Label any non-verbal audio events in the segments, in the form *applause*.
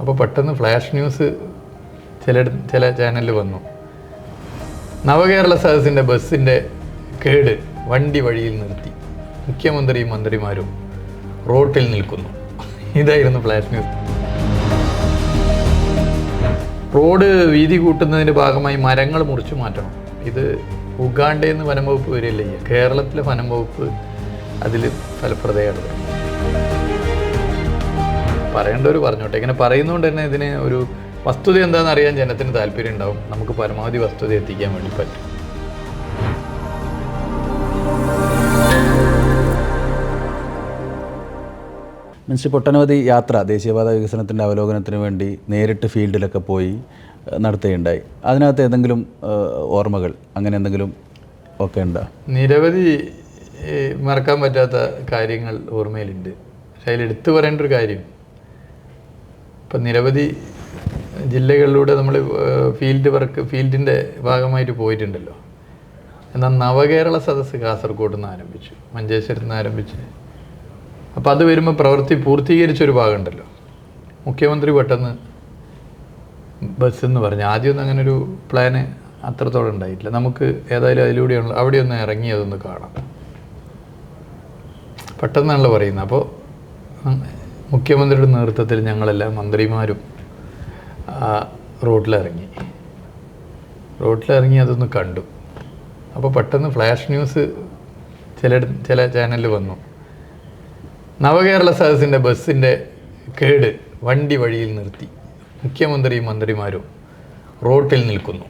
അപ്പോൾ പെട്ടെന്ന് flash news ചില ചില ചാനലിൽ വന്നു. നവകേരള സദസ്സിന്റെ ബസ്സിന്റെ കേട് വണ്ടി വഴിയിൽ നിർത്തി. മുഖ്യമന്ത്രിയും മന്ത്രിമാരും റോട്ടിൽ നിൽക്കുന്നു. ഇതായിരുന്നു ഫ്ലാഷ് ന്യൂസ്. റോഡ് വീതി കൂട്ടുന്നതിന്റെ ഭാഗമായി മരങ്ങൾ മുറിച്ചു മാറ്റണം. ഇത് ഉഗാണ്ടയിൽ നിന്ന് വനം വകുപ്പ് വരില്ല കേരളത്തിലെ വനം വകുപ്പ് അതിൽ ഫലപ്രദയാണ് പറയേണ്ടവർ പറഞ്ഞോട്ടെ. ഇങ്ങനെ പറയുന്നതുകൊണ്ട് തന്നെ ഇതിന് ഒരു വസ്തുത എന്താണെന്ന് അറിയാൻ ജനത്തിന് താല്പര്യം ഉണ്ടാവും നമുക്ക് പരമാവധി വസ്തുത എത്തിക്കാൻ വേണ്ടി പറ്റും. മീൻസ് ഒട്ടനവധി യാത്ര ദേശീയപാത വികസനത്തിന്റെ അവലോകനത്തിന് വേണ്ടി നേരിട്ട് ഫീൽഡിലൊക്കെ പോയി നടത്തുകയുണ്ടായി. അതിനകത്ത് ഏതെങ്കിലും ഓർമ്മകൾ അങ്ങനെ എന്തെങ്കിലും ഒക്കെ ഉണ്ടോ? നിരവധി മറക്കാൻ പറ്റാത്ത കാര്യങ്ങൾ ഓർമ്മയിലുണ്ട്. പക്ഷേ അതിൽ എടുത്തു പറയേണ്ട ഒരു കാര്യം ഇപ്പം നിരവധി ജില്ലകളിലൂടെ നമ്മൾ ഫീൽഡ് വർക്ക് ഫീൽഡിന്റെ ഭാഗമായിട്ട് പോയിട്ടുണ്ടല്ലോ. എന്നാൽ നവകേരള സദസ്സ് കാസർഗോഡ് നിന്ന് ആരംഭിച്ചു മഞ്ചേശ്വരത്ത് നിന്ന് ആരംഭിച്ച്. അപ്പോൾ അത് വരുമ്പോൾ പ്രവൃത്തി പൂർത്തീകരിച്ചൊരു ഭാഗമുണ്ടല്ലോ. മുഖ്യമന്ത്രി പെട്ടെന്ന് ബസ് എന്ന് പറഞ്ഞു. ആദ്യമൊന്നും അങ്ങനെ ഒരു പ്ലാന് അത്രത്തോളം ഉണ്ടായിട്ടില്ല. നമുക്ക് ഏതായാലും അതിലൂടെയാണ് അവിടെ ഒന്ന് ഇറങ്ങി അതൊന്ന് കാണാം. പെട്ടെന്നാണല്ലോ പറയുന്നത്. അപ്പോൾ മുഖ്യമന്ത്രിയുടെ നേതൃത്വത്തിൽ ഞങ്ങളെല്ലാം മന്ത്രിമാരും റോഡിലിറങ്ങി. റോഡിലിറങ്ങി അതൊന്ന് കണ്ടു. അപ്പോൾ പെട്ടെന്ന് ഫ്ലാഷ് ന്യൂസ് ചില ചില ചാനലിൽ വന്നു. നവകേരള സദസ്സിന്റെ ബസ്സിന്റെ കേട് വണ്ടി വഴിയിൽ നിർത്തി. മുഖ്യമന്ത്രിയും മന്ത്രിമാരും റോട്ടിൽ നിൽക്കുന്നു.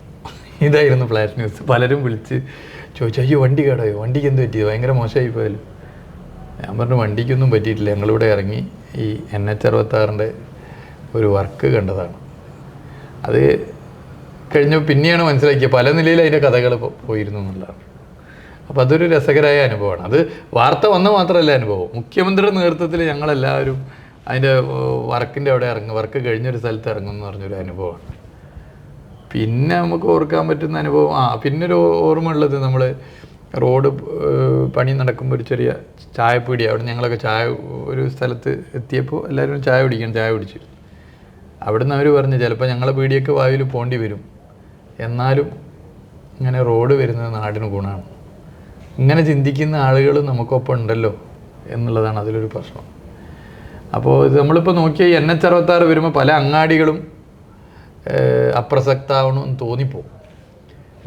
ഇതായിരുന്നു ഫ്ലാഷ് ന്യൂസ്. പലരും വിളിച്ച് ചോദിച്ചു അയ്യോ വണ്ടി കേടായോ? വണ്ടിക്ക് എന്ത് പറ്റിയത് ഭയങ്കര മോശമായി പോയാലും ഞാൻ പറഞ്ഞു വണ്ടിക്കൊന്നും പറ്റിയിട്ടില്ല. ഞങ്ങളിവിടെ ഇറങ്ങി ഈ എൻ എച്ച് അറുപത്താറിന്റെ ഒരു വർക്ക് കണ്ടതാണ്. അത് കഴിഞ്ഞു പിന്നെയാണ് മനസ്സിലാക്കിയത് പല നിലയിൽ അതിന്റെ കഥകൾ പോയിരുന്നു എന്നുള്ളതാണ്. അപ്പോൾ അതൊരു രസകരമായ അനുഭവമാണ്. അത് വാർത്ത വന്ന മാത്രമല്ല അനുഭവം. മുഖ്യമന്ത്രിയുടെ നേതൃത്വത്തിൽ ഞങ്ങളെല്ലാവരും അതിന്റെ വർക്കിന്റെ അവിടെ ഇറങ്ങും. വർക്ക് കഴിഞ്ഞൊരു സ്ഥലത്ത് ഇറങ്ങും എന്ന് പറഞ്ഞൊരു അനുഭവമാണ്. പിന്നെ നമുക്ക് ഓർക്കാൻ പറ്റുന്ന അനുഭവം ആ പിന്നൊരു ഓർമ്മ ഉള്ളത് നമ്മൾ റോഡ് പണി നടക്കുമ്പോൾ ഒരു ചെറിയ ചായപ്പീടി. അവിടെ ഞങ്ങളൊക്കെ ചായ ഒരു സ്ഥലത്ത് എത്തിയപ്പോൾ എല്ലാവരും ചായ കുടിക്കണം ചായ കുടിച്ചു. അവിടുന്ന് അവർ പറഞ്ഞു ചിലപ്പോൾ ഞങ്ങളെ പീടിയൊക്കെ വായിൽ പോണ്ടി വരും. എന്നാലും ഇങ്ങനെ റോഡ് വരുന്നത് നാടിന് ഗുണമാണ്. ഇങ്ങനെ ചിന്തിക്കുന്ന ആളുകൾ നമുക്കൊപ്പം ഉണ്ടല്ലോ എന്നുള്ളതാണ് അതിലൊരു പ്രശ്നം. അപ്പോൾ ഇത് നമ്മളിപ്പോൾ നോക്കിയാൽ എൻ എച്ച് അറുപത്താറ് വരുമ്പോൾ പല അങ്ങാടികളും അപ്രസക്താവണമെന്ന് തോന്നിപ്പോവും.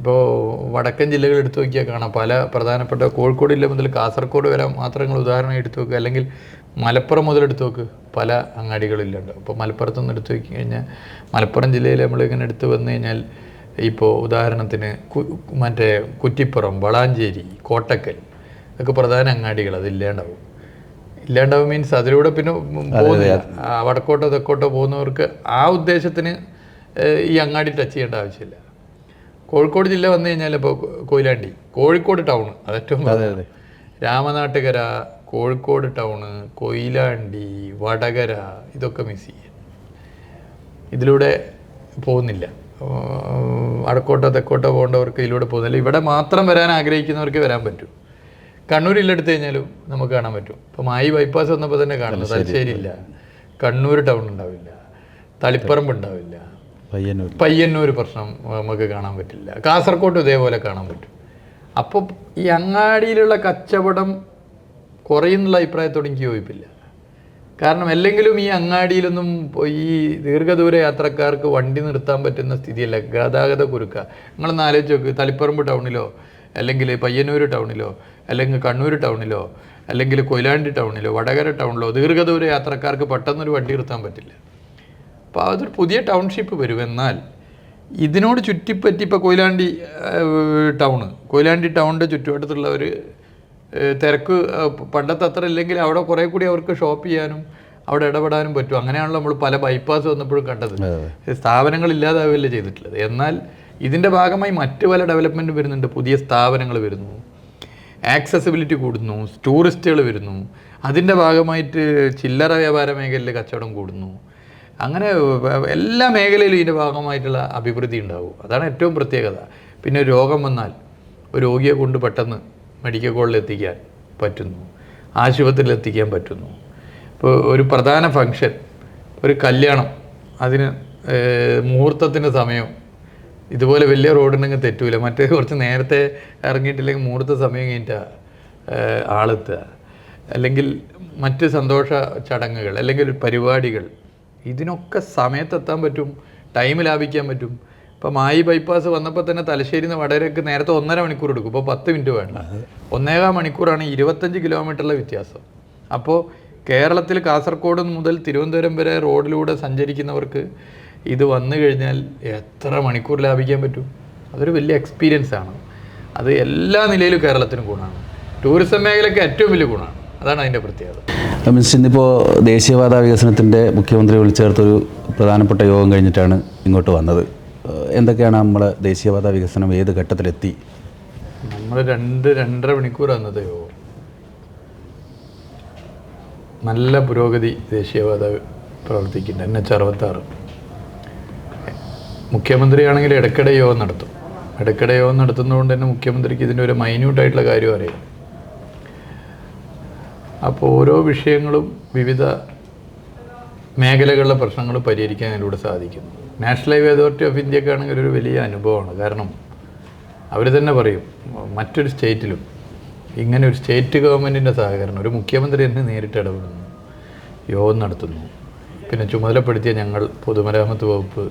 ഇപ്പോൾ വടക്കൻ ജില്ലകൾ എടുത്തു നോക്കിയാൽ കാണാം. പല പ്രധാനപ്പെട്ട കോഴിക്കോട് ജില്ല മുതൽ കാസർഗോഡ് വരെ മാത്രങ്ങൾ ഉദാഹരണം എടുത്തു നോക്കുക അല്ലെങ്കിൽ മലപ്പുറം മുതൽ എടുത്തു നോക്ക്. പല അങ്ങാടികളിലുണ്ട്. അപ്പോൾ മലപ്പുറത്ത് നിന്ന് എടുത്തു നോക്കി കഴിഞ്ഞാൽ മലപ്പുറം ജില്ലയിൽ നമ്മൾ ഇങ്ങനെ എടുത്തു വന്നു കഴിഞ്ഞാൽ ഇപ്പോൾ ഉദാഹരണത്തിന് കു- മറ്റേ കുറ്റിപ്പുറം വളാഞ്ചേരി കോട്ടക്കൽ ഒക്കെ പ്രധാന അങ്ങാടികൾ അത് ഇല്ലാണ്ടാവും. ഇല്ലാണ്ടാവും മീൻസ് അതിലൂടെ പിന്നെ പോകുന്നില്ല. വടക്കോട്ടോ തെക്കോട്ടോ പോകുന്നവർക്ക് ആ ഉദ്ദേശത്തിന് ഈ അങ്ങാടി ടച്ച് ചെയ്യേണ്ട ആവശ്യമില്ല. കോഴിക്കോട് ജില്ല വന്നു കഴിഞ്ഞാൽ ഇപ്പോൾ കൊയിലാണ്ടി. കോഴിക്കോട് ടൗൺ അത് ഏറ്റവും അതെ. രാമനാട്ടുകര കോഴിക്കോട് ടൗണ് കൊയിലാണ്ടി വടകര ഇതൊക്കെ മിസ് ചെയ്യും. ഇതിലൂടെ പോകുന്നില്ല. അടക്കോട്ടോ തെക്കോട്ടോ പോകേണ്ടവർക്ക് ഇതിലൂടെ പോകുന്നില്ല. ഇവിടെ മാത്രം വരാൻ ആഗ്രഹിക്കുന്നവർക്ക് വരാൻ പറ്റും. കണ്ണൂർ ഇല്ലെടുത്ത് കഴിഞ്ഞാലും നമുക്ക് കാണാൻ പറ്റും. ഇപ്പം മായി ബൈപ്പാസ് വന്നപ്പോൾ തന്നെ കാണുന്നു. തലശ്ശേരി. ഇല്ല. കണ്ണൂർ ടൗൺ ഉണ്ടാവില്ല. തളിപ്പറമ്പ് ഉണ്ടാവില്ല. പയ്യന്നൂർ പയ്യന്നൂർ പ്രശ്നം നമുക്ക് കാണാൻ പറ്റില്ല. കാസർഗോഡ് ഇതേപോലെ കാണാൻ പറ്റും. അപ്പോൾ ഈ അങ്ങാടിയിലുള്ള കച്ചവടം കുറയുന്നുള്ള അഭിപ്രായത്തോട് എനിക്ക് യോജിപ്പില്ല. കാരണം അല്ലെങ്കിലും ഈ അങ്ങാടിയിലൊന്നും ഈ ദീർഘദൂര യാത്രക്കാർക്ക് വണ്ടി നിർത്താൻ പറ്റുന്ന സ്ഥിതിയല്ല. ഗതാഗത കുരുക്ക. നിങ്ങളൊന്ന് ആലോചിച്ച് നോക്ക്. തളിപ്പറമ്പ് ടൗണിലോ അല്ലെങ്കിൽ പയ്യന്നൂർ ടൗണിലോ അല്ലെങ്കിൽ കണ്ണൂർ ടൗണിലോ അല്ലെങ്കിൽ കൊയിലാണ്ടി ടൗണിലോ വടകര ടൗണിലോ ദീർഘദൂര യാത്രക്കാർക്ക് പെട്ടെന്നൊരു വണ്ടി നിർത്താൻ പറ്റില്ല. അപ്പോൾ അതൊരു പുതിയ ടൗൺഷിപ്പ് വരും എന്നാൽ ഇതിനോട് ചുറ്റിപ്പറ്റി ഇപ്പോൾ കൊയിലാണ്ടി ടൗണ് കൊയിലാണ്ടി ടൗണിന്റെ ചുറ്റുവട്ടത്തുള്ള ഒരു തിരക്ക് പണ്ടത്തെ അത്ര ഇല്ലെങ്കിൽ അവിടെ കുറേ കൂടി അവർക്ക് ഷോപ്പ് ചെയ്യാനും അവിടെ ഇടപെടാനും പറ്റും. അങ്ങനെയാണല്ലോ നമ്മൾ പല ബൈപ്പാസ് വന്നപ്പോഴും കണ്ടത്. സ്ഥാപനങ്ങൾ ഇല്ലാതാവുകയല്ലേ ചെയ്തിട്ടുള്ളത്. എന്നാൽ ഇതിന്റെ ഭാഗമായി മറ്റു പല ഡെവലപ്മെന്റ് വരുന്നുണ്ട്. പുതിയ സ്ഥാപനങ്ങൾ വരുന്നു. ആക്സസിബിലിറ്റി കൂടുന്നു. ടൂറിസ്റ്റുകൾ വരുന്നു. അതിന്റെ ഭാഗമായിട്ട് ചില്ലറ വ്യാപാര മേഖലയിൽ കച്ചവടം കൂടുന്നു. അങ്ങനെ എല്ലാ മേഖലയിലും ഇതിന്റെ ഭാഗമായിട്ടുള്ള അഭിവൃദ്ധി ഉണ്ടാവും. അതാണ് ഏറ്റവും പ്രത്യേകത. പിന്നെ രോഗം വന്നാൽ ഒരു രോഗിയെ കൊണ്ട് പെട്ടെന്ന് മെഡിക്കൽ കോളിൽ എത്തിക്കാൻ പറ്റുന്നു. ആശുപത്രിയിൽ എത്തിക്കാൻ പറ്റുന്നു. ഇപ്പോൾ ഒരു പ്രധാന ഫങ്ഷൻ ഒരു കല്യാണം അതിന് മുഹൂർത്തത്തിന്റെ സമയം ഇതുപോലെ വലിയ റോഡുണ്ടെങ്കിൽ തെറ്റൂല. മറ്റേ കുറച്ച് നേരത്തെ ഇറങ്ങിയിട്ടില്ലെങ്കിൽ മുഹൂർത്ത സമയം കഴിഞ്ഞിട്ടാ ആളെത്തുക. അല്ലെങ്കിൽ മറ്റ് സന്തോഷ ചടങ്ങുകൾ അല്ലെങ്കിൽ പരിപാടികൾ ഇതിനൊക്കെ സമയത്തെത്താൻ പറ്റും ടൈം ലാഭിക്കാൻ പറ്റും. ഇപ്പം മായി ബൈപ്പാസ് വന്നപ്പോൾ തന്നെ തലശ്ശേരി നിന്ന് വടകരക്ക് നേരത്തെ ഒന്നര മണിക്കൂർ എടുക്കും. ഇപ്പോൾ പത്ത് മിനിറ്റ് വേണ്ട. ഒന്നേകാൽ മണിക്കൂറാണ് ഇരുപത്തഞ്ച് കിലോമീറ്ററിലെ വ്യത്യാസം. അപ്പോൾ കേരളത്തിൽ കാസർഗോഡ് മുതൽ തിരുവനന്തപുരം വരെ റോഡിലൂടെ സഞ്ചരിക്കുന്നവർക്ക് ഇത് വന്നു കഴിഞ്ഞാൽ എത്ര മണിക്കൂർ ലാഭിക്കാൻ പറ്റും? അതൊരു വലിയ എക്സ്പീരിയൻസ് ആണ്. അത് എല്ലാ നിലയിലും കേരളത്തിന് ഗുണമാണ്. ടൂറിസം മേഖലയ്ക്ക് ഏറ്റവും വലിയ ഗുണമാണ്. അതാണ് അതിന്റെ പ്രത്യേകത. മീൻസ് ഇന്നിപ്പോൾ ദേശീയപാത വികസനത്തിന്റെ മുഖ്യമന്ത്രി വിളിച്ചേർത്തൊരു പ്രധാനപ്പെട്ട യോഗം കഴിഞ്ഞിട്ടാണ് ഇങ്ങോട്ട് വന്നത്. എന്തൊക്കെയാണ് നമ്മൾ ദേശീയപാത വികസനം ഏത് ഘട്ടത്തിലെത്തി? നമ്മൾ രണ്ട് രണ്ടര മണിക്കൂർ വന്നത് യോഗം. നല്ല പുരോഗതി ദേശീയപാത പ്രവർത്തിക്കുന്നുണ്ട്. എൻ എച്ച് അറുപത്താറ്. മുഖ്യമന്ത്രിയാണെങ്കിൽ ഇടയ്ക്കിടെ യോഗം നടത്തും. ഇടയ്ക്കിടെ യോഗം നടത്തുന്നതുകൊണ്ട് തന്നെ മുഖ്യമന്ത്രിക്ക് ഇതിന്റെ ഒരു മൈന്യൂട്ടായിട്ടുള്ള കാര്യം അറിയാം. അപ്പോൾ ഓരോ വിഷയങ്ങളും വിവിധ മേഖലകളിലെ പ്രശ്നങ്ങൾ പരിഹരിക്കാൻ അതിലൂടെ സാധിക്കുന്നു. നാഷണൽ ഹൈവേ അതോറിറ്റി ഓഫ് ഇന്ത്യക്കാണെങ്കിൽ ഒരു വലിയ അനുഭവമാണ്. കാരണം അവർ തന്നെ പറയും മറ്റൊരു സ്റ്റേറ്റിലും ഇങ്ങനെ ഒരു സ്റ്റേറ്റ് ഗവൺമെന്റിന്റെ സഹകരണം ഒരു മുഖ്യമന്ത്രി തന്നെ നേരിട്ട് ഇടപെടുന്നു യോഗം നടത്തുന്നു. പിന്നെ ചുമതലപ്പെടുത്തിയ ഞങ്ങൾ പൊതുമരാമത്ത് വകുപ്പ്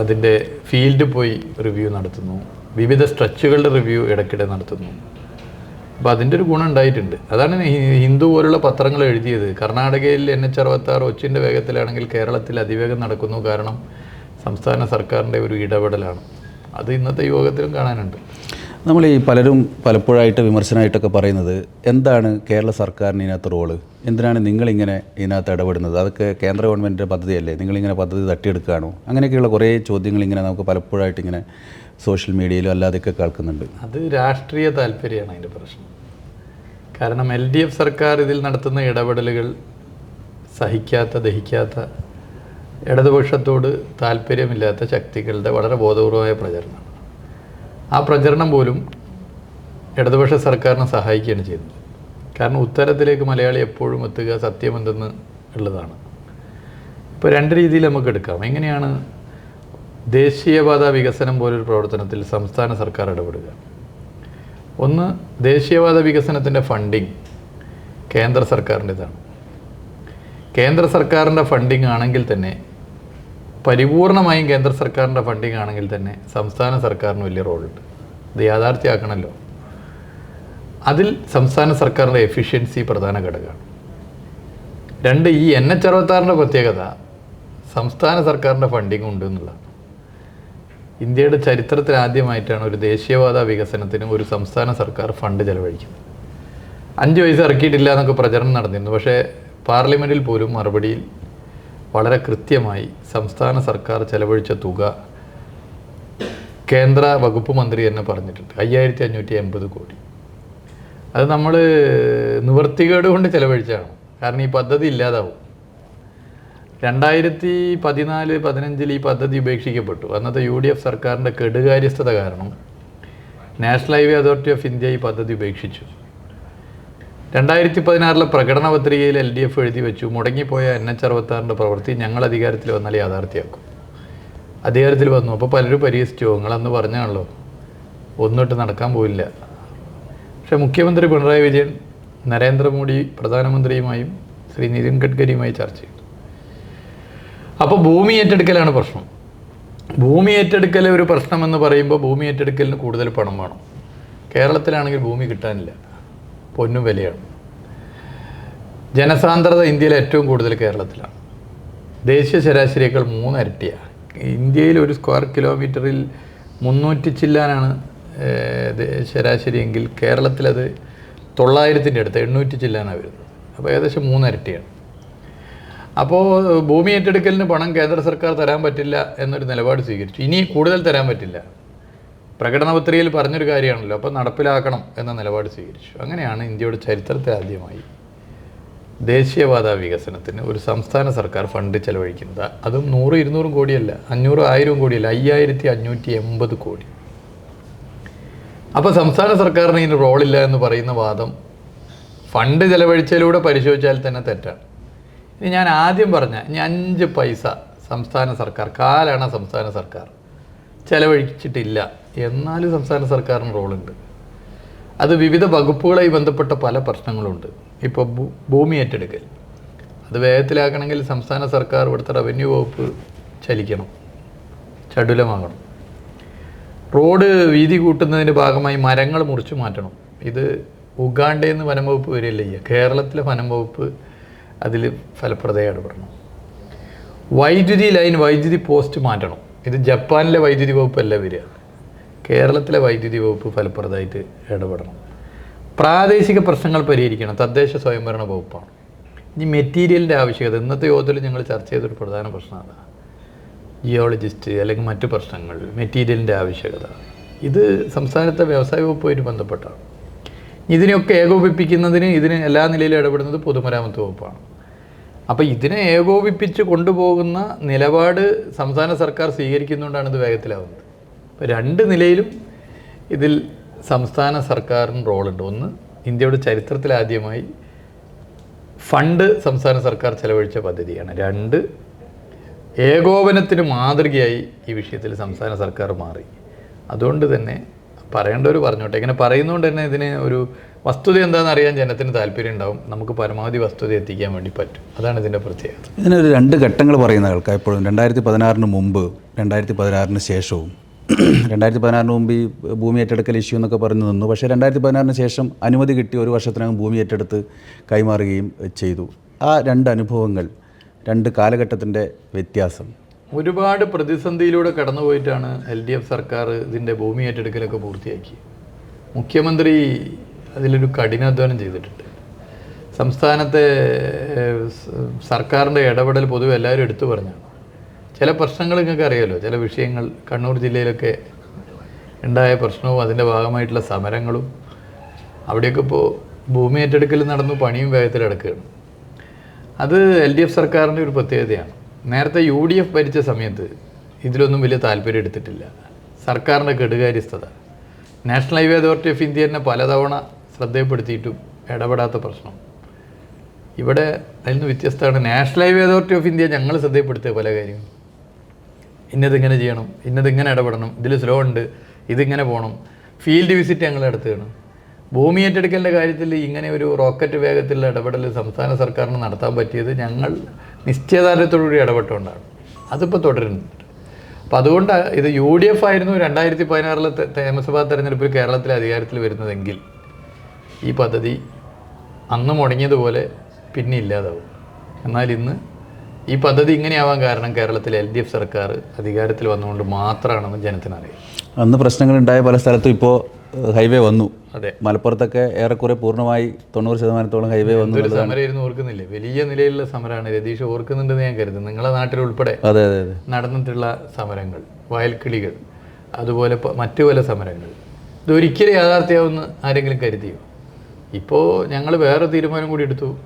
അതിന്റെ ഫീൽഡ് പോയി റിവ്യൂ നടത്തുന്നു. വിവിധ സ്ട്രെച്ചുകളുടെ റിവ്യൂ ഇടയ്ക്കിടെ നടത്തുന്നു. അപ്പോൾ അതിന്റെ ഒരു ഗുണം ഉണ്ടായിട്ടുണ്ട്. അതാണ് ഹിന്ദു പോലുള്ള പത്രങ്ങൾ എഴുതിയത്. കർണാടകയിൽ എൻ എച്ച് അറുപത്താറ് ഒച്ചിന്റെ വേഗത്തിലാണെങ്കിൽ കേരളത്തിൽ അതിവേഗം നടക്കുന്നു. കാരണം സംസ്ഥാന സർക്കാരിന്റെ ഒരു ഇടപെടലാണ്. അത് ഇന്നത്തെ യോഗത്തിലും കാണാനുണ്ട്. നമ്മൾ ഈ പലരും പലപ്പോഴായിട്ട് വിമർശനമായിട്ടൊക്കെ പറയുന്നത് എന്താണ് കേരള സർക്കാരിന് ഇതിനകത്ത് റോൾ? എന്തിനാണ് നിങ്ങളിങ്ങനെ ഇതിനകത്ത് ഇടപെടുന്നത്? അതൊക്കെ കേന്ദ്ര ഗവൺമെന്റിന്റെ പദ്ധതിയല്ലേ? നിങ്ങളിങ്ങനെ പദ്ധതി തട്ടിയെടുക്കുകയാണോ? അങ്ങനെയൊക്കെയുള്ള കുറേ ചോദ്യങ്ങൾ ഇങ്ങനെ നമുക്ക് പലപ്പോഴായിട്ട് ഇങ്ങനെ സോഷ്യൽ മീഡിയയിലും അല്ലാതെയൊക്കെ കേൾക്കുന്നുണ്ട്. അത് രാഷ്ട്രീയ താല്പര്യമാണ് അതിന്റെ പ്രശ്നം. കാരണം എൽ ഡി എഫ് സർക്കാർ ഇതിൽ നടത്തുന്ന ഇടപെടലുകൾ സഹിക്കാത്ത ദഹിക്കാത്ത ഇടതുപക്ഷത്തോട് താല്പര്യമില്ലാത്ത ശക്തികളുടെ വളരെ ബോധപൂർവമായ പ്രചരണമാണ് ആ പ്രചരണം പോലും ഇടതുപക്ഷ സർക്കാരിനെ സഹായിക്കുകയാണ് ചെയ്യുന്നത്. കാരണം ഉത്തരത്തിലേക്ക് മലയാളി എപ്പോഴും എത്തുക സത്യമെന്തെന്ന് ഉള്ളതാണ്. ഇപ്പോൾ രണ്ട് രീതിയിൽ നമുക്ക് എടുക്കാം. എങ്ങനെയാണ് ദേശീയപാത വികസനം പോലൊരു പ്രവർത്തനത്തിൽ സംസ്ഥാന സർക്കാർ ഇടപെടുക. ഒന്ന് ദേശീയപാത വികസനത്തിന്റെ ഫണ്ടിങ് കേന്ദ്ര സർക്കാരിന്റെതാണ് കേന്ദ്ര സർക്കാരിന്റെ ഫണ്ടിങ് ആണെങ്കിൽ തന്നെ പരിപൂർണമായും കേന്ദ്ര സർക്കാരിന്റെ ഫണ്ടിങ് ആണെങ്കിൽ തന്നെ സംസ്ഥാന സർക്കാരിന് വലിയ റോളുണ്ട്. ഇത് യാഥാർത്ഥ്യമാക്കണമല്ലോ അതിൽ സംസ്ഥാന സർക്കാരിന്റെ എഫിഷ്യൻസി പ്രധാന ഘടകമാണ്. രണ്ട് ഈ എൻ എച്ച് അറുപത്താറിന്റെ പ്രത്യേകത സംസ്ഥാന സർക്കാരിന്റെ ഫണ്ടിങ് ഉണ്ട് എന്നുള്ളതാണ്. ഇന്ത്യയുടെ ചരിത്രത്തിൽ ആദ്യമായിട്ടാണ് ഒരു ദേശീയവാദ വികസനത്തിന് ഒരു സംസ്ഥാന സർക്കാർ ഫണ്ട് ചെലവഴിക്കുന്നത്. അഞ്ച് വയസ്സ് ഇറക്കിയിട്ടില്ല എന്നൊക്കെ പ്രചരണം നടന്നിരുന്നു. പക്ഷേ പാർലമെന്റിൽ പോലും മറുപടിയിൽ വളരെ കൃത്യമായി സംസ്ഥാന സർക്കാർ ചെലവഴിച്ച തുക കേന്ദ്ര വകുപ്പ് മന്ത്രി തന്നെ പറഞ്ഞിട്ടുണ്ട്. അയ്യായിരത്തി അഞ്ഞൂറ്റി എൺപത് കോടി. അത് നമ്മൾ നിവർത്തികേട് കൊണ്ട് ചെലവഴിച്ചാണ് കാരണം ഈ പദ്ധതി ഇല്ലാതാവും. രണ്ടായിരത്തി പതിനാല് പതിനഞ്ചിൽ ഈ പദ്ധതി ഉപേക്ഷിക്കപ്പെട്ടു. അന്നത്തെ യു ഡി എഫ് സർക്കാരിന്റെ കെടുകാര്യസ്ഥത കാരണം national highway authority of India ഈ പദ്ധതി ഉപേക്ഷിച്ചു. രണ്ടായിരത്തി പതിനാറിലെ പ്രകടന പത്രികയിൽ എൽ ഡി എഫ് എഴുതി വെച്ചു മുടങ്ങിപ്പോയ എൻ എച്ച് അറുപത്താറിന്റെ പ്രവൃത്തി ഞങ്ങൾ അധികാരത്തിൽ വന്നാൽ യാഥാർത്ഥ്യമാക്കും. അധികാരത്തിൽ വന്നു. അപ്പോൾ പലരും പരിഹസിച്ചു നിങ്ങളന്ന് പറഞ്ഞാണല്ലോ ഒന്നിട്ട് നടക്കാൻ പോയില്ല പക്ഷേ മുഖ്യമന്ത്രി പിണറായി വിജയൻ നരേന്ദ്രമോദി പ്രധാനമന്ത്രിയുമായും ശ്രീ നിതിൻ ഗഡ്കരിയുമായി ചർച്ച ചെയ്തു. അപ്പോൾ ഭൂമി ഏറ്റെടുക്കലാണ് പ്രശ്നം. ഭൂമി ഏറ്റെടുക്കൽ ഒരു പ്രശ്നമെന്ന് പറയുമ്പോൾ ഭൂമി ഏറ്റെടുക്കലിന് കൂടുതൽ പണം വേണം. കേരളത്തിലാണെങ്കിൽ ഭൂമി കിട്ടാനില്ല. പൊന്നും വിലയാണ്. ജനസാന്ദ്രത ഇന്ത്യയിൽ ഏറ്റവും കൂടുതൽ കേരളത്തിലാണ്. ദേശീയ ശരാശരിയേക്കാൾ മൂന്നരട്ടിയാണ് ഇന്ത്യയിൽ ഒരു സ്ക്വയർ കിലോമീറ്ററിൽ മുന്നൂറ്റി ചില്ലാനാണ് ശരാശരിയെങ്കിൽ കേരളത്തിലത് തൊള്ളായിരത്തിന്റെ അടുത്ത് എണ്ണൂറ്റി ചില്ലാനാണ് വരുന്നത്. അപ്പോൾ ഏകദേശം മൂന്നരട്ടിയാണ് അപ്പോൾ ഭൂമി ഏറ്റെടുക്കലിന് പണം കേന്ദ്ര സർക്കാർ തരാൻ പറ്റില്ല എന്നൊരു നിലപാട് സ്വീകരിച്ചു. ഇനി കൂടുതൽ തരാൻ പറ്റില്ല. പ്രകടന പത്രികയിൽ പറഞ്ഞൊരു കാര്യമാണല്ലോ അപ്പോൾ നടപ്പിലാക്കണം എന്ന നിലപാട് സ്വീകരിച്ചു. അങ്ങനെയാണ് ഇന്ത്യയുടെ ചരിത്രത്തിൽ ആദ്യമായി ദേശീയപാത വികസനത്തിന് ഒരു സംസ്ഥാന സർക്കാർ ഫണ്ട് ചെലവഴിക്കുന്നത്. അതും നൂറ് ഇരുന്നൂറും കോടിയല്ല അഞ്ഞൂറ് ആയിരവും കോടിയല്ല അയ്യായിരത്തി അഞ്ഞൂറ്റി എൺപത് കോടി. അപ്പോൾ സംസ്ഥാന സർക്കാരിന് ഇതിന് റോളില്ല എന്ന് പറയുന്ന വാദം ഫണ്ട് ചെലവഴിച്ചതിലൂടെ പരിശോധിച്ചാൽ തന്നെ തെറ്റാണ്. ഇനി ഞാൻ ആദ്യം പറഞ്ഞ ഇനി അഞ്ച് പൈസ സംസ്ഥാന സർക്കാർ കാലാണ് സംസ്ഥാന സർക്കാർ ചെലവഴിച്ചിട്ടില്ല. എന്നാലും സംസ്ഥാന സർക്കാരിന് റോളുണ്ട്. അത് വിവിധ വകുപ്പുകളായി ബന്ധപ്പെട്ട പല പ്രശ്നങ്ങളുണ്ട്. ഇപ്പോൾ ഭൂമി ഏറ്റെടുക്കൽ. അത് വേഗത്തിലാക്കണമെങ്കിൽ സംസ്ഥാന സർക്കാർ ഇവിടുത്തെ റവന്യൂ വകുപ്പ് ചലിക്കണം. ചടുലമാകണം. റോഡ് വീതി കൂട്ടുന്നതിന്റെ ഭാഗമായി മരങ്ങൾ മുറിച്ചു മാറ്റണം. ഇത് ഉഗാണ്ടയിൽ നിന്ന് വനം വകുപ്പ് വരികയല്ല കേരളത്തിലെ വനം വകുപ്പ് അതിൽ ഫലപ്രദമായി ഇടപെടണം വൈദ്യുതി ലൈൻ വൈദ്യുതി പോസ്റ്റ് മാറ്റണം. ഇത് ജപ്പാനിലെ വൈദ്യുതി വകുപ്പല്ല വരിക. കേരളത്തിലെ വൈദ്യുതി വകുപ്പ് ഫലപ്രദമായിട്ട് ഇടപെടണം. പ്രാദേശിക പ്രശ്നങ്ങൾ പരിഹരിക്കണം. തദ്ദേശ സ്വയംഭരണ വകുപ്പാണ്. ഇനി മെറ്റീരിയലിന്റെ ആവശ്യകത. ഇന്നത്തെ യോഗത്തിൽ ഞങ്ങൾ ചർച്ച ചെയ്തൊരു പ്രധാന പ്രശ്നമാണ് ജിയോളജിസ്റ്റ് അല്ലെങ്കിൽ മറ്റു പ്രശ്നങ്ങൾ മെറ്റീരിയലിന്റെ ആവശ്യകത. ഇത് സംസ്ഥാനത്തെ വ്യവസായ വകുപ്പുമായിട്ട് ബന്ധപ്പെട്ടാണ്. ഇതിനെയൊക്കെ ഏകോപിപ്പിക്കുന്നതിന് ഇതിന് എല്ലാ നിലയിലും ഇടപെടുന്നത് പൊതുമരാമത്ത് വകുപ്പാണ്. അപ്പോൾ ഇതിനെ ഏകോപിപ്പിച്ച് കൊണ്ടുപോകുന്ന നിലപാട് സംസ്ഥാന സർക്കാർ സ്വീകരിക്കുന്നതുകൊണ്ടാണ് ഇത് വേഗത്തിലാവുന്നത്. അപ്പോൾ രണ്ട് നിലയിലും ഇതിൽ സംസ്ഥാന സർക്കാരിന് റോളുണ്ട്. ഒന്ന് ഇന്ത്യയുടെ ചരിത്രത്തിലാദ്യമായി ഫണ്ട് സംസ്ഥാന സർക്കാർ ചെലവഴിച്ച പദ്ധതിയാണ്. രണ്ട് ഏകോപനത്തിന് മാതൃകയായി ഈ വിഷയത്തിൽ സംസ്ഥാന സർക്കാർ മാറി. അതുകൊണ്ട് തന്നെ പറയേണ്ടവർ പറഞ്ഞോട്ടെ. ഇങ്ങനെ പറയുന്നതുകൊണ്ട് തന്നെ ഇതിന് ഒരു വസ്തുത എന്താണെന്ന് അറിയാൻ ജനത്തിന് താല്പര്യം ഉണ്ടാവും. നമുക്ക് പരമാവധി വസ്തുത എത്തിക്കാൻ വേണ്ടി പറ്റും. അതാണ് ഇതിന്റെ പ്രത്യേകത. ഇതിനൊരു രണ്ട് ഘട്ടങ്ങൾ പറയുന്ന കേൾക്കാം. എപ്പോഴും രണ്ടായിരത്തി പതിനാറിന് മുമ്പ് രണ്ടായിരത്തി പതിനാറിന് ശേഷവും *clears throat* രണ്ടായിരത്തി പതിനാറിന് മുമ്പ് ഈ ഭൂമി ഏറ്റെടുക്കൽ ഇഷ്യൂ എന്നൊക്കെ പറഞ്ഞു നിന്നു. പക്ഷേ രണ്ടായിരത്തി പതിനാറിന് ശേഷം അനുമതി കിട്ടി ഒരു വർഷത്തിനകം ഭൂമി ഏറ്റെടുത്ത് കൈമാറുകയും ചെയ്തു. ആ രണ്ട് അനുഭവങ്ങൾ രണ്ട് കാലഘട്ടത്തിന്റെ വ്യത്യാസം. ഒരുപാട് പ്രതിസന്ധിയിലൂടെ കടന്നുപോയിട്ടാണ് എൽ ഡി എഫ് സർക്കാർ ഇതിന്റെ ഭൂമി ഏറ്റെടുക്കലൊക്കെ പൂർത്തിയാക്കി. മുഖ്യമന്ത്രി അതിലൊരു കഠിനാധ്വാനം ചെയ്തിട്ടുണ്ട്. സംസ്ഥാനത്തെ സർക്കാരിന്റെ ഇടപെടൽ പൊതുവെ എല്ലാവരും എടുത്തു പറഞ്ഞാണ്. ചില പ്രശ്നങ്ങൾ നിങ്ങൾക്ക് അറിയാമല്ലോ ചില വിഷയങ്ങൾ കണ്ണൂർ ജില്ലയിലൊക്കെ ഉണ്ടായ പ്രശ്നവും അതിന്റെ ഭാഗമായിട്ടുള്ള സമരങ്ങളും. അവിടെയൊക്കെ ഇപ്പോൾ ഭൂമി ഏറ്റെടുക്കൽ നടന്നു പണിയും വേഗത്തിൽ അത് എൽ ഡി എഫ് സർക്കാരിന്റെ ഒരു പ്രത്യേകതയാണ്. നേരത്തെ യു ഡി എഫ് ഭരിച്ച സമയത്ത് ഇതിലൊന്നും വലിയ താല്പര്യം എടുത്തിട്ടില്ല. സർക്കാരിന്റെ കെടുകാര്യസ്ഥത. National highway authority of India തന്നെ പലതവണ ശ്രദ്ധയപ്പെടുത്തിയിട്ടും ഇടപെടാത്ത പ്രശ്നം. ഇവിടെ അതിൽ നിന്ന് വ്യത്യസ്തമാണ്. National highway authority of India ഞങ്ങൾ ശ്രദ്ധയപ്പെടുത്തിയ പല കാര്യങ്ങളും. ഇന്നതിങ്ങനെ ചെയ്യണം? ഇന്നതിങ്ങനെ ഇടപെടണം? ഇതിൽ സ്ലോ ഉണ്ട്. ഇതിങ്ങനെ പോകണം ഫീൽഡ് വിസിറ്റ് ഞങ്ങൾ നടത്തുകയാണ് ഭൂമി ഏറ്റെടുക്കലിന്റെ കാര്യത്തിൽ ഇങ്ങനെ ഒരു റോക്കറ്റ് വേഗത്തിലുള്ള ഇടപെടൽ സംസ്ഥാന സർക്കാരിന് നടത്താൻ പറ്റിയത് ഞങ്ങൾ നിശ്ചയദാർഢ്യത്തോടുകൂടി ഇടപെട്ടുകൊണ്ടാണ് അതിപ്പോൾ തുടരുന്നുണ്ട്. അപ്പോൾ അതുകൊണ്ട് ഇത് യു ഡി എഫ് ആയിരുന്നു രണ്ടായിരത്തി പതിനാറിലെ നിയമസഭാ തെരഞ്ഞെടുപ്പിൽ കേരളത്തിലെ അധികാരത്തിൽ വരുന്നതെങ്കിൽ ഈ പദ്ധതി അന്ന് മുടങ്ങിയതുപോലെ പിന്നെ ഇല്ലാതാവും. എന്നാൽ ഇന്ന് ഈ പദ്ധതി ഇങ്ങനെയാവാൻ കാരണം കേരളത്തിലെ എൽ ഡി എഫ് സർക്കാർ അധികാരത്തിൽ വന്നുകൊണ്ട് മാത്രമാണെന്ന് ജനത്തിനറിയാം. അന്ന് പ്രശ്നങ്ങളുണ്ടായ പല സ്ഥലത്തും ഇപ്പോൾ ഹൈവേ വന്നു. മലപ്പുറത്തൊക്കെ ഏറെക്കുറെ പൂർണമായി തൊണ്ണൂറ് ശതമാനത്തോളം ഹൈവേ വന്നു സമരമായിരുന്നു ഓർക്കുന്നില്ലേ? വലിയ നിലയിലുള്ള സമരമാണ്. രതീഷ് ഓർക്കുന്നുണ്ടെന്ന് ഞാൻ കരുതുന്നു. നിങ്ങളെ നാട്ടിൽ ഉൾപ്പെടെ അതെ അതെ അതെ. നടന്നിട്ടുള്ള സമരങ്ങൾ വയൽക്കിളികൾ അതുപോലെ മറ്റു പല സമരങ്ങൾ. ഇതൊരിക്കലും യാഥാർത്ഥ്യമാവുമെന്ന് ആരെങ്കിലും കരുതിയോ? ഇപ്പോൾ ഞങ്ങൾ വേറെ തീരുമാനം കൂടി എടുത്തു.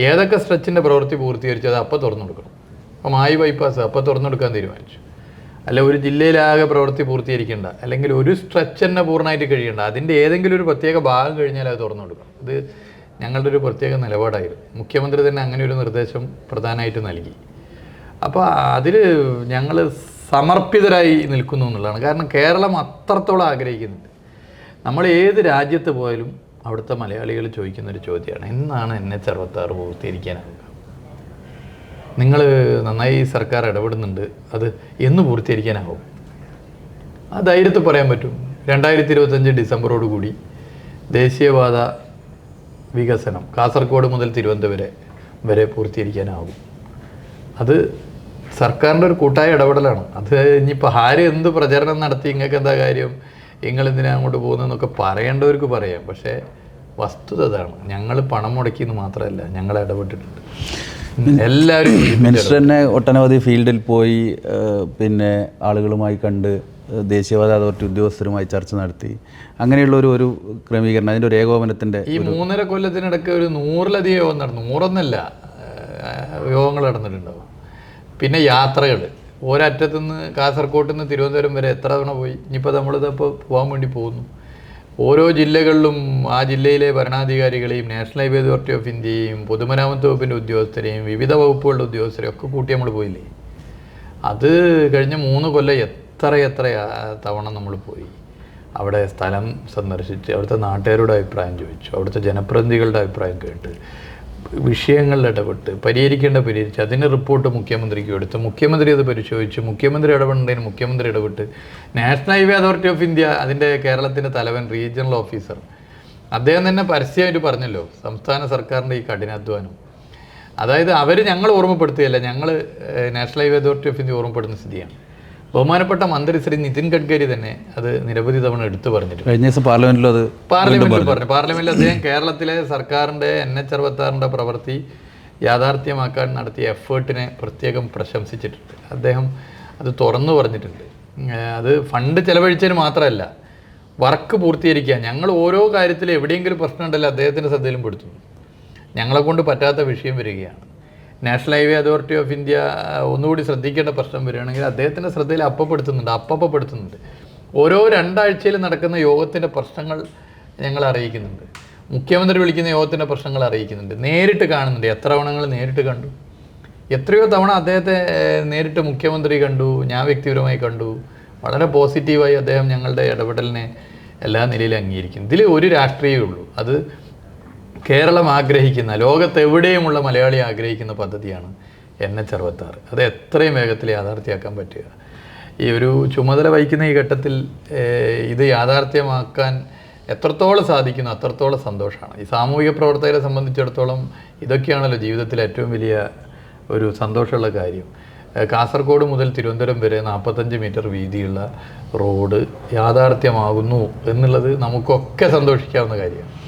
ഏതൊക്കെ സ്ട്രെച്ചിന്റെ പ്രവൃത്തി പൂർത്തീകരിച്ചു അത് അപ്പോൾ തുറന്നു കൊടുക്കണം. അപ്പോൾ മായി ബൈപ്പാസ് അപ്പോൾ തുറന്നു കൊടുക്കാൻ തീരുമാനിച്ചു. അല്ല ഒരു ജില്ലയിലാകെ പ്രവൃത്തി പൂർത്തീകരിക്കേണ്ട. അല്ലെങ്കിൽ ഒരു സ്ട്രെച്ച് തന്നെ പൂർണമായിട്ട് കഴിയേണ്ട. അതിന്റെ ഏതെങ്കിലും ഒരു പ്രത്യേക ഭാഗം കഴിഞ്ഞാൽ അത് തുറന്നു കൊടുക്കണം ഇത് ഞങ്ങളുടെ ഒരു പ്രത്യേക നിലപാടായിരുന്നു. മുഖ്യമന്ത്രി തന്നെ അങ്ങനെ ഒരു നിർദ്ദേശം പ്രധാനമായിട്ട് നൽകി. അപ്പോൾ അതിൽ ഞങ്ങൾ സമർപ്പിതരായി നിൽക്കുന്നു എന്നുള്ളതാണ്. കാരണം കേരളം അത്രത്തോളം ആഗ്രഹിക്കുന്നുണ്ട്. നമ്മൾ ഏത് രാജ്യത്ത് പോയാലും അവിടുത്തെ മലയാളികൾ ചോദിക്കുന്ന ഒരു ചോദ്യമാണ് എന്നാണ് എൻ എച്ച് അറുപത്താറ് പൂർത്തീകരിക്കാനാവുക നിങ്ങൾ നന്നായി സർക്കാർ ഇടപെടുന്നുണ്ട്. അത് എന്ന് പൂർത്തീകരിക്കാനാവും. ആ ധൈര്യത്തിൽ പറയാൻ പറ്റും. രണ്ടായിരത്തി ഇരുപത്തഞ്ച് ഡിസംബറോട് കൂടി ദേശീയപാത വികസനം കാസർഗോഡ് മുതൽ തിരുവനന്തപുരം വരെ പൂർത്തീകരിക്കാനാവും. അത് സർക്കാരിന്റെ ഒരു കൂട്ടായ ഇടപെടലാണ്. അത് ഇനിയിപ്പോൾ ആര് എന്ത് പ്രചരണം നടത്തി നിങ്ങൾക്ക് എന്താ കാര്യം നിങ്ങൾ എന്തിനാ അങ്ങോട്ട് പോകുന്നതെന്നൊക്കെ പറയേണ്ടവർക്ക് പറയാം. പക്ഷേ വസ്തുത അതാണ്. ഞങ്ങൾ പണം മുടക്കിയെന്ന് മാത്രമല്ല ഞങ്ങൾ ഇടപെട്ടിട്ടുണ്ട്. എല്ലാവരും മിനിസ്റ്റർ തന്നെ ഒട്ടനവധി ഫീൽഡിൽ പോയി പിന്നെ ആളുകളുമായി കണ്ട് ദേശീയവാദ അതോറിറ്റി ഉദ്യോഗസ്ഥരുമായി ചർച്ച നടത്തി. അങ്ങനെയുള്ള ഒരു ഒരു ക്രമീകരണം അതിന്റെ ഒരു ഏകോപനത്തിന്റെ ഈ മൂന്നര കൊല്ലത്തിനിടയ്ക്ക് ഒരു നൂറിലധികം യോഗം നടന്നു. നൂറൊന്നല്ല യോഗങ്ങൾ നടന്നിട്ടുണ്ടാവും. പിന്നെ യാത്രകൾ ഒരറ്റത്തുനിന്ന് നിന്ന് കാസർഗോഡ് നിന്ന് തിരുവനന്തപുരം വരെ എത്ര തവണ പോയി? ഇനിയിപ്പോൾ നമ്മളിതപ്പോൾ പോകാൻ വേണ്ടി പോകുന്നു. ഓരോ ജില്ലകളിലും ആ ജില്ലയിലെ ഭരണാധികാരികളെയും നാഷണൽ ഹൈവേ അതോറിറ്റി ഓഫ് ഇന്ത്യയെയും പൊതുമരാമത്ത് വകുപ്പിന്റെ ഉദ്യോഗസ്ഥരെയും വിവിധ വകുപ്പുകളുടെ ഉദ്യോഗസ്ഥരെയും ഒക്കെ കൂട്ടി നമ്മൾ പോയില്ലേ? അത് കഴിഞ്ഞ മൂന്ന് കൊല്ലം എത്ര എത്ര തവണ നമ്മൾ പോയി. അവിടെ സ്ഥലം സന്ദർശിച്ച് അവിടുത്തെ നാട്ടുകാരുടെ അഭിപ്രായം ചോദിച്ചു. അവിടുത്തെ ജനപ്രതിനിധികളുടെ അഭിപ്രായം കേട്ട്. വിഷയങ്ങളിൽ ഇടപെട്ട് പരിഹരിക്കേണ്ട പരിഹരിച്ച് അതിന്റെ റിപ്പോർട്ട് മുഖ്യമന്ത്രിക്ക് എടുത്ത് മുഖ്യമന്ത്രി അത് പരിശോധിച്ച് മുഖ്യമന്ത്രി ഇടപെടേണ്ടതിന് മുഖ്യമന്ത്രി ഇടപെട്ട് national highway authority of India അതിന്റെ കേരളത്തിന്റെ തലവൻ റീജിയണൽ ഓഫീസർ. അദ്ദേഹം തന്നെ പരസ്യമായിട്ട് പറഞ്ഞല്ലോ സംസ്ഥാന സർക്കാരിന്റെ ഈ കഠിനാധ്വാനം. അതായത് അവർ ഞങ്ങൾ ഓർമ്മപ്പെടുത്തുകയല്ല ഞങ്ങൾ national highway authority of India ഓർമ്മപ്പെടുന്ന സ്ഥിതിയാണ്. ബഹുമാനപ്പെട്ട മന്ത്രി ശ്രീ നിതിൻ ഗഡ്കരി തന്നെ അത് നിരവധി തവണ എടുത്തു പറഞ്ഞിട്ടുണ്ട്. കഴിഞ്ഞ ദിവസം പാർലമെന്റിലും അത് പാർലമെന്റിൽ പറഞ്ഞു. പാർലമെന്റിൽ അദ്ദേഹം കേരളത്തിലെ സർക്കാരിന്റെ എൻ എച്ച് അറുപത്താറിന്റെ പ്രവൃത്തി യാഥാർത്ഥ്യമാക്കാൻ നടത്തിയ എഫേർട്ടിനെ പ്രത്യേകം പ്രശംസിച്ചിട്ടുണ്ട്. അദ്ദേഹം അത് തുറന്നു പറഞ്ഞിട്ടുണ്ട്. അത് ഫണ്ട് ചെലവഴിച്ചതിന് മാത്രമല്ല വർക്ക് പൂർത്തീകരിക്കുക. ഞങ്ങൾ ഓരോ കാര്യത്തിലും എവിടെയെങ്കിലും പ്രശ്നമുണ്ടല്ലോ അദ്ദേഹത്തിന്റെ ശ്രദ്ധയിലും പെടുത്തുന്നു. ഞങ്ങളെ കൊണ്ട് പറ്റാത്ത വിഷയം വരികയാണ്. National highway authority of India ഒന്നുകൂടി ശ്രദ്ധിക്കേണ്ട പ്രശ്നം വരികയാണെങ്കിൽ അദ്ദേഹത്തിന്റെ ശ്രദ്ധയിൽ അപ്പപ്പെടുത്തുന്നുണ്ട് അപ്പപ്പെടുത്തുന്നുണ്ട് ഓരോ രണ്ടാഴ്ചയിൽ നടക്കുന്ന യോഗത്തിന്റെ പ്രശ്നങ്ങൾ ഞങ്ങൾ അറിയിക്കുന്നുണ്ട്. മുഖ്യമന്ത്രി വിളിക്കുന്ന യോഗത്തിന്റെ പ്രശ്നങ്ങൾ അറിയിക്കുന്നുണ്ട്. നേരിട്ട് കാണുന്നുണ്ട്. എത്ര തവണങ്ങൾ നേരിട്ട് കണ്ടു? എത്രയോ തവണ അദ്ദേഹത്തെ നേരിട്ട് മുഖ്യമന്ത്രി കണ്ടു ഞാൻ വ്യക്തിപരമായി കണ്ടു. വളരെ പോസിറ്റീവായി അദ്ദേഹം ഞങ്ങളുടെ ഇടപെടലിനെ എല്ലാ നിലയിലും അംഗീകരിക്കും ഇതിൽ ഒരു രാഷ്ട്രീയമേ ഉള്ളൂ അത് കേരളം ആഗ്രഹിക്കുന്ന ലോകത്ത് എവിടെയുമുള്ള മലയാളി ആഗ്രഹിക്കുന്ന പദ്ധതിയാണ് എൻ എച്ച് അറുപത്താറ്. അത് എത്രയും വേഗത്തിൽ യാഥാർത്ഥ്യമാക്കാൻ പറ്റുക. ഈ ഒരു ചുമതല വഹിക്കുന്ന ഈ ഘട്ടത്തിൽ ഇത് യാഥാർത്ഥ്യമാക്കാൻ എത്രത്തോളം സാധിക്കുന്നു അത്രത്തോളം സന്തോഷമാണ്. ഈ സാമൂഹിക പ്രവർത്തകരെ സംബന്ധിച്ചിടത്തോളം ഇതൊക്കെയാണല്ലോ ജീവിതത്തിൽ ഏറ്റവും വലിയ ഒരു സന്തോഷമുള്ള കാര്യം. കാസർഗോഡ് മുതൽ തിരുവനന്തപുരം വരെ നാൽപ്പത്തഞ്ച് മീറ്റർ വീതിയുള്ള റോഡ് യാഥാർത്ഥ്യമാകുന്നു എന്നുള്ളത് നമുക്കൊക്കെ സന്തോഷിക്കാവുന്ന കാര്യമാണ്.